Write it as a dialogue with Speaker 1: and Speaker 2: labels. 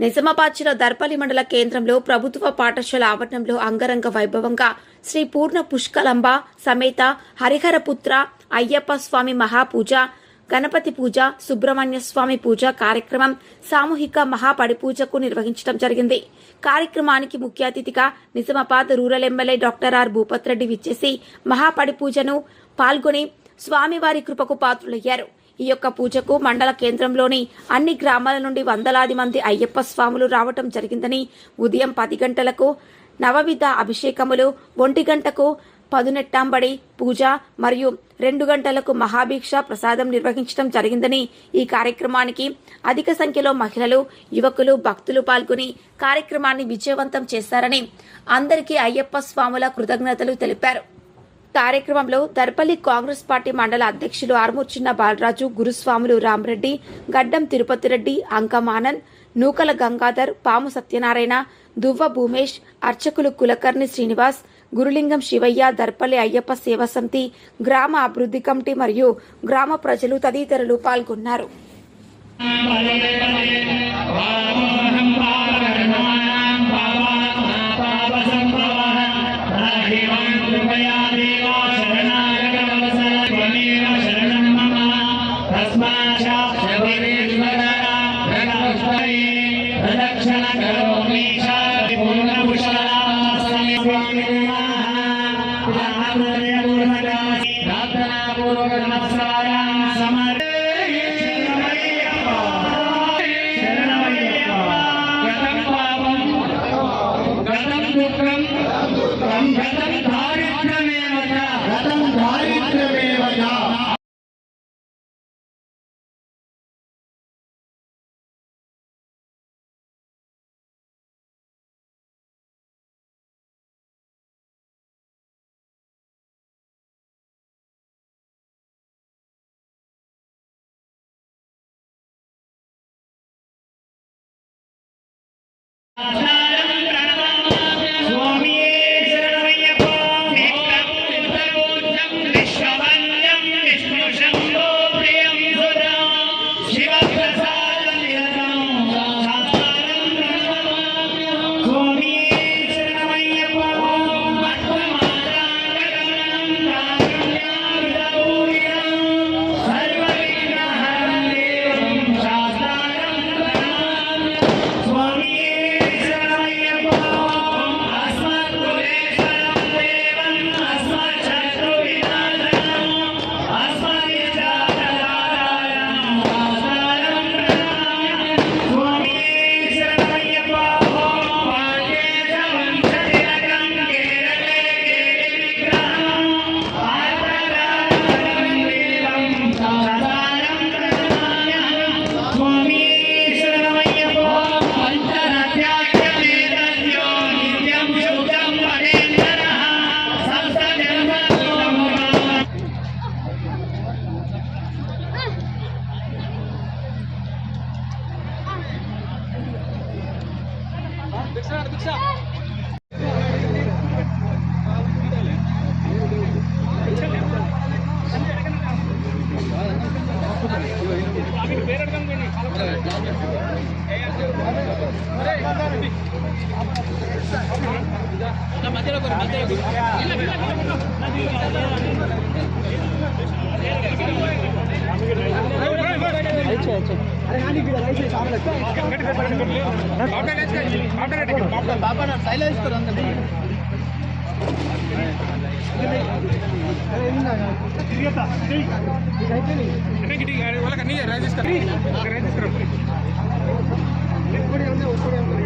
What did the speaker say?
Speaker 1: నిజామాబాద్ జిల్లా దర్పల్లి మండల కేంద్రంలో ప్రభుత్వ పాఠశాల ఆవరణంలో అంగరంగ వైభవంగా శ్రీ పూర్ణ పుష్కలంబ సమేత హరిహరపుత్ర అయ్యప్ప స్వామి మహాపూజ గణపతి పూజ సుబ్రహ్మణ్య స్వామి పూజ కార్యక్రమం సామూహిక మహాపడిపూజకు నిర్వహించడం జరిగింది. కార్యక్రమానికి ముఖ్య అతిథిగా Nizamabad rural MLA doctor R Bhupath Reddy విచ్చేసి మహాపడిపూజను పాల్గొని స్వామివారి కృపకు పాత్రులయ్యారు. ఈ యొక్క పూజకు మండల కేంద్రంలోని అన్ని గ్రామాల నుండి వందలాది మంది అయ్యప్ప స్వాములు రావటం జరిగిందని ఉదయం పది గంటలకు నవవిధ అభిషేకములు ఒంటి గంటకు పదునెట్టాంబడి పూజ మరియు రెండు గంటలకు మహాభిక్ష ప్రసాదం నిర్వహించడం జరిగిందని ఈ కార్యక్రమానికి అధిక సంఖ్యలో మహిళలు యువకులు భక్తులు పాల్గొని కార్యక్రమాన్ని విజయవంతం చేశారని అందరికీ అయ్యప్ప స్వాముల కృతజ్ఞతలు తెలిపారు. కార్యక్రమంలో దర్పల్లి కాంగ్రెస్ పార్టీ మండల అధ్యక్షులు ఆర్మూర్చిన్న బాలరాజు గురుస్వాములు రామరెడ్డి గడ్డం తిరుపతి రెడ్డి అంకం నూకల గంగాధర్ పాము సత్యనారాయణ దువ్వ భూమేష్ అర్చకులు కులకర్ణి శ్రీనివాస్ గురులింగం శివయ్య దర్పల్లి అయ్యప్ప సేవా సమితి గ్రామ అభివృద్ధి కమిటీ మరియు గ్రామ ప్రజలు తదితరులు పాల్గొన్నారు.
Speaker 2: दर्शन करो पूर्वक नमस्कार Uh -huh. మధ్యలో మధ్యలో अच्छा अच्छा बाबा ना सैलेज करो अंदर ठीक ठीक వాళ్ళకి అన్నీ రాజిస్తారు రాజిస్తారు ఇప్పుడు ఉంది ఇప్పుడు
Speaker 3: ఉంది